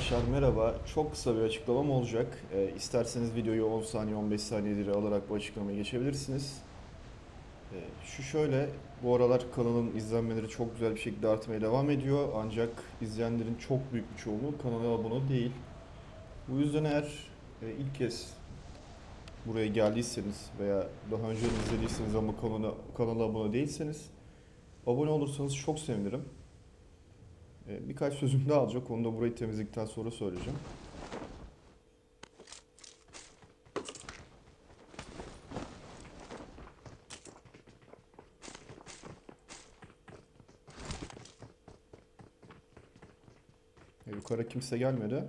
Arkadaşlar merhaba. Çok kısa bir açıklamam olacak. Ee, isterseniz videoyu 10 saniye 15 saniyeleri alarak bu açıklamayı geçebilirsiniz. Ee, şu şöyle, bu aralar kanalın izlenmeleri çok güzel bir şekilde artmaya devam ediyor. Ancak izleyenlerin çok büyük bir çoğunluğu kanala abone değil. Bu yüzden eğer e, ilk kez buraya geldiyseniz veya daha önce izlediyseniz ama kanala, kanala abone değilseniz abone olursanız çok sevinirim. Ee, Birkaç sözüm daha alacak. Onu da burayı temizledikten sonra söyleyeceğim. Yukarı kimse gelmedi.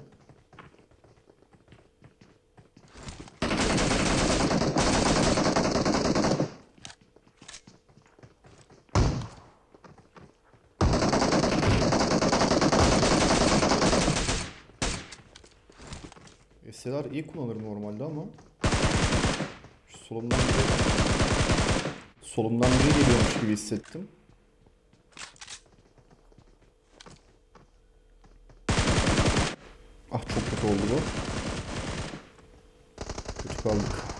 SLR iyi kullanır normalde ama şu solumdan biri, solumdan biri geliyormuş gibi hissettim. Ah çok kötü oldu bu. Kötü kaldık.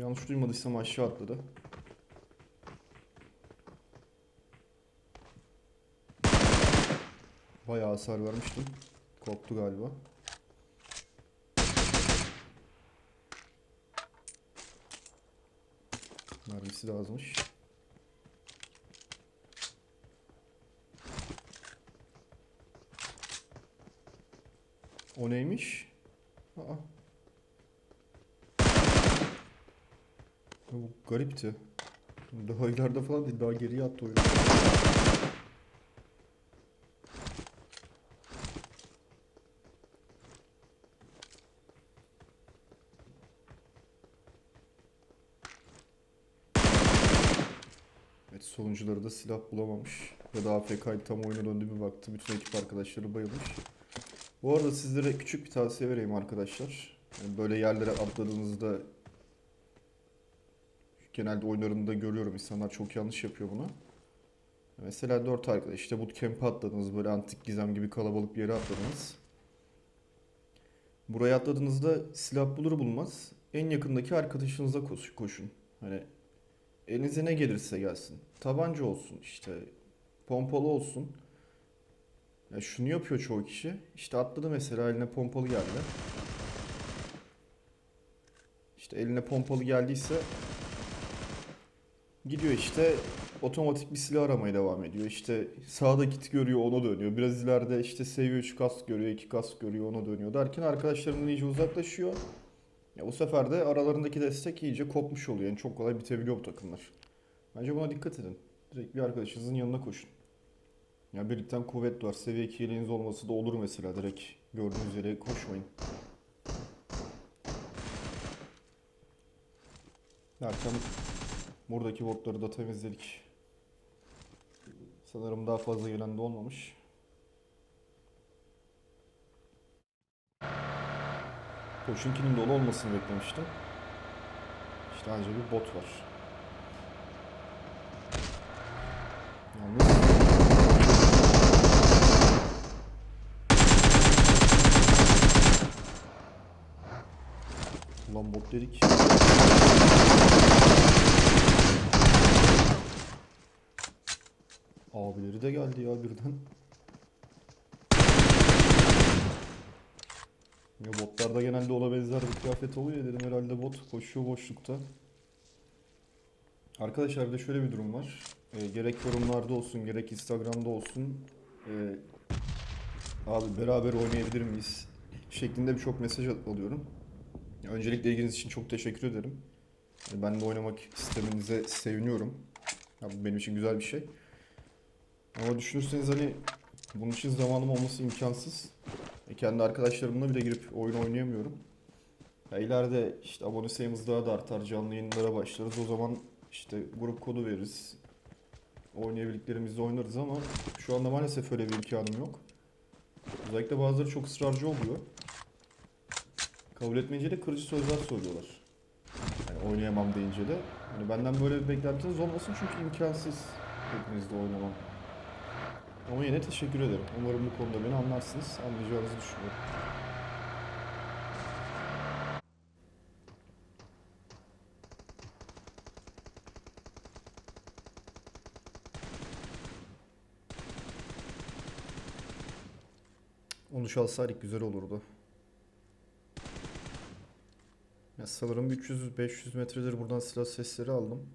Yanlış duymadıysam aşağı atladı. Bayağı hasar vermiştim. Korktu galiba. Mermisi de azmış. O neymiş? Aa. Ya Bu garipti. Daha ileride falan değil, daha geriye attı oyunu. Evet sonuncuları da silah bulamamış. Ya da AFK'ydı tam oyuna döndü bir baktı. Bütün ekip arkadaşları bayılmış. Bu arada sizlere küçük bir tavsiye vereyim arkadaşlar. Yani böyle yerlere atladığınızda genelde oyunlarında görüyorum insanlar çok yanlış yapıyor bunu. Mesela 4 arkadaş işte bootcamp'e atladınız böyle antik gizem gibi kalabalık bir yere atladınız. Buraya atladığınızda silah bulur bulmaz en yakındaki arkadaşınıza koş- koşun. Hani elinize ne gelirse gelsin. Tabanca olsun işte pompalı olsun. Ya şunu yapıyor çoğu kişi. İşte atladı mesela eline pompalı geldi. İşte eline pompalı geldiyse Gidiyor işte otomatik bir silah aramaya devam ediyor. İşte sağda kit görüyor ona dönüyor. Biraz ileride işte seviye 3 kask görüyor, 2 kask görüyor ona dönüyor. Derken arkadaşlarından iyice uzaklaşıyor. Ya bu sefer de aralarındaki destek iyice kopmuş oluyor. Yani çok kolay bitebiliyor bu takımlar. Bence buna dikkat edin. Direkt bir arkadaşınızın yanına koşun. Ya birlikten kuvvet var. Seviye 2 yeleğiniz olması da olur mesela. Direkt gördüğünüz yere koşmayın. Derken Buradaki botları da temizledik. Sanırım daha fazla gelen de olmamış. Koçinkinin dolu olmasını beklemiştim. İşte ancak bir bot var. Yalnız Ulan bot dedik. Abileri de geldi ya birden. Ya botlarda genelde ona benzer bir kıyafet oluyor dedim herhalde bot koşuyor boşlukta. Arkadaşlar bir de şöyle bir durum var. Ee, gerek yorumlarda olsun gerek Instagram'da olsun. ee, abi beraber oynayabilir miyiz? Şeklinde birçok mesaj alıyorum. Öncelikle ilginiz için çok teşekkür ederim. Yani ben de oynamak istemenize seviniyorum. Ya, bu benim için güzel bir şey. Ama düşünürseniz hani bunun için zamanım olması imkansız. E kendi arkadaşlarımla bile girip oyun oynayamıyorum. Ya ileride işte abone sayımız daha da artar, canlı yayınlara başlarız. O zaman işte grup kodu veririz. Oynayabildiklerimizde oynarız ama şu anda maalesef öyle bir imkanım yok. Özellikle bazıları çok ısrarcı oluyor. Kabul etmeyince de kırıcı sözler söylüyorlar. Yani oynayamam deyince de. Hani benden böyle bir beklentiniz olmasın çünkü imkansız hepinizle oynamam. Ama yine teşekkür ederim. Umarım bu konuda beni anlarsınız. Anlayacağınızı düşünüyorum. Onu çalsaydık güzel olurdu. Ya sanırım 300-500 metredir buradan silah sesleri aldım.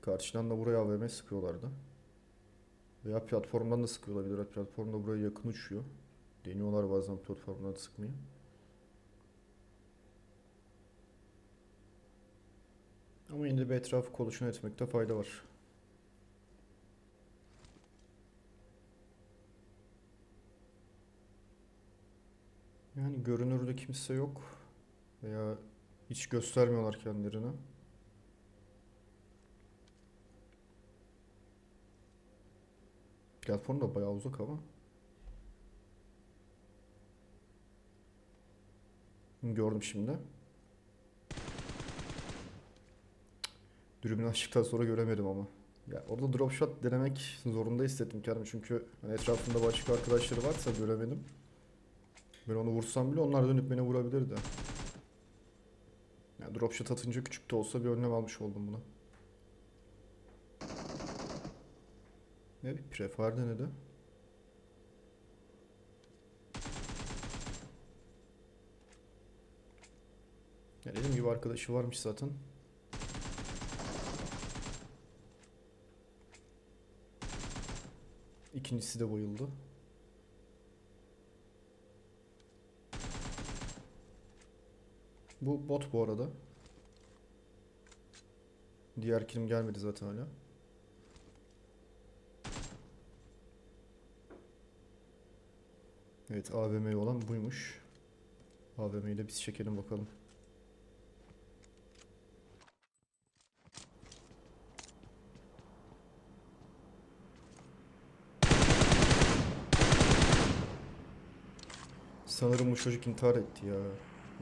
Karşıdan da buraya AVM sıkıyorlardı. Veya platformdan da sıkıyor olabilir. Platform da buraya yakın uçuyor. Deniyorlar bazen platformdan sıkmayı. Ama yine de bir etrafı koluşun etmekte fayda var. Yani görünürde kimse yok. Veya hiç göstermiyorlar kendilerini. Platform da bayağı uzak ama. Gördüm şimdi. Dürbünü açtıktan sonra göremedim ama. Ya orada drop shot denemek zorunda hissettim kendimi çünkü hani etrafımda başka arkadaşları varsa göremedim. Ben onu vursam bile onlar dönüp beni vurabilirdi. Ya drop shot atınca küçük de olsa bir önlem almış oldum buna. Ne bir prefire denedi. Ya dediğim gibi arkadaşı varmış zaten. İkincisi de bayıldı. Bu bot bu arada. Diğer kilim gelmedi zaten hala. Evet AVM olan buymuş. AVM'yi de biz çekelim bakalım. Sanırım bu çocuk intihar etti ya.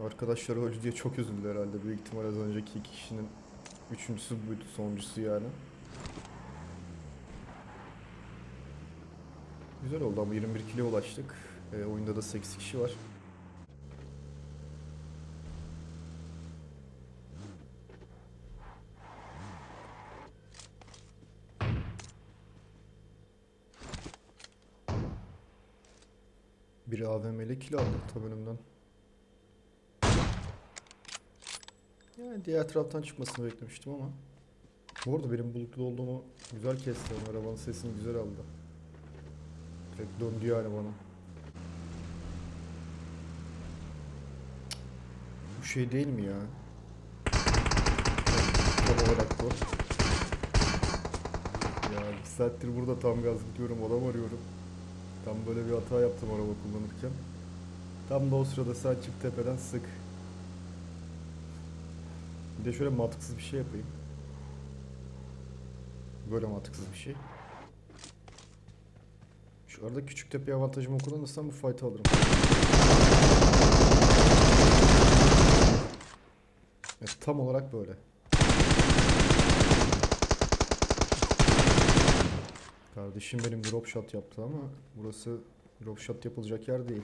Arkadaşları öldü diye çok üzüldü herhalde. Büyük ihtimal az önceki iki kişinin üçüncüsü buydu, sonuncusu yani. Güzel oldu ama 21 kilo ulaştık. E, oyunda da 8 kişi var. Biri AVM'li kill aldı tam önümden. Yani diğer taraftan çıkmasını beklemiştim ama. Bu arada benim bulutlu olduğumu güzel kesti. Arabanın sesini güzel aldı. Direkt döndü yani bana. Bu şey değil mi ya? Tam olarak bu. Ya bir saattir burada tam gaz gidiyorum adam arıyorum. Tam böyle bir hata yaptım araba kullanırken. Tam da o sırada sağ çık tepeden sık. Bir de şöyle mantıksız bir şey yapayım. Böyle mantıksız bir şey. Şu arada küçük tepe avantajımı kullanırsam bu fight'ı alırım. Evet, tam olarak böyle. Kardeşim benim drop shot yaptı ama burası drop shot yapılacak yer değil.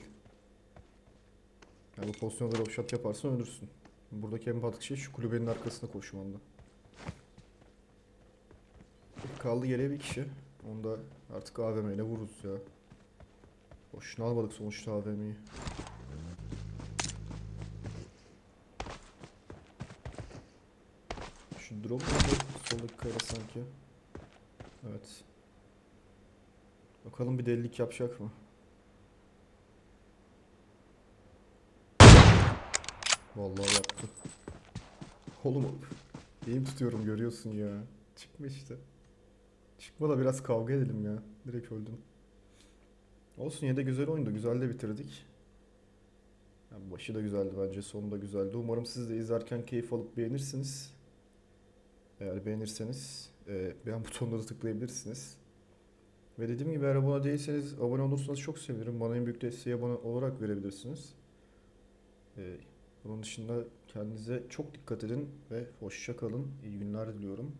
Yani bu pozisyonda drop shot yaparsan ölürsün. Buradaki empatik şey şu kulübenin arkasına koşmanda. Kaldı geriye bir kişi. Onu da artık AVM ile vururuz ya. Boşuna almadık sonuçta AVM'yi. Şu drop nerede? Soldaki sanki. Evet. Bakalım bir delilik yapacak mı? Vallahi yaptı. Oğlum eğim tutuyorum görüyorsun ya. Çıkma işte. Çıkma da biraz kavga edelim ya. Direkt öldüm. Olsun yine de güzel oyundu. Güzel de bitirdik. Yani başı da güzeldi bence. Sonu da güzeldi. Umarım siz de izlerken keyif alıp beğenirsiniz. Eğer beğenirseniz e, beğen butonuna tıklayabilirsiniz. Ve dediğim gibi eğer abone değilseniz abone olursanız çok sevinirim. Bana en büyük desteği abone olarak verebilirsiniz. Ee, bunun dışında kendinize çok dikkat edin ve hoşça kalın. İyi günler diliyorum.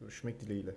Görüşmek dileğiyle.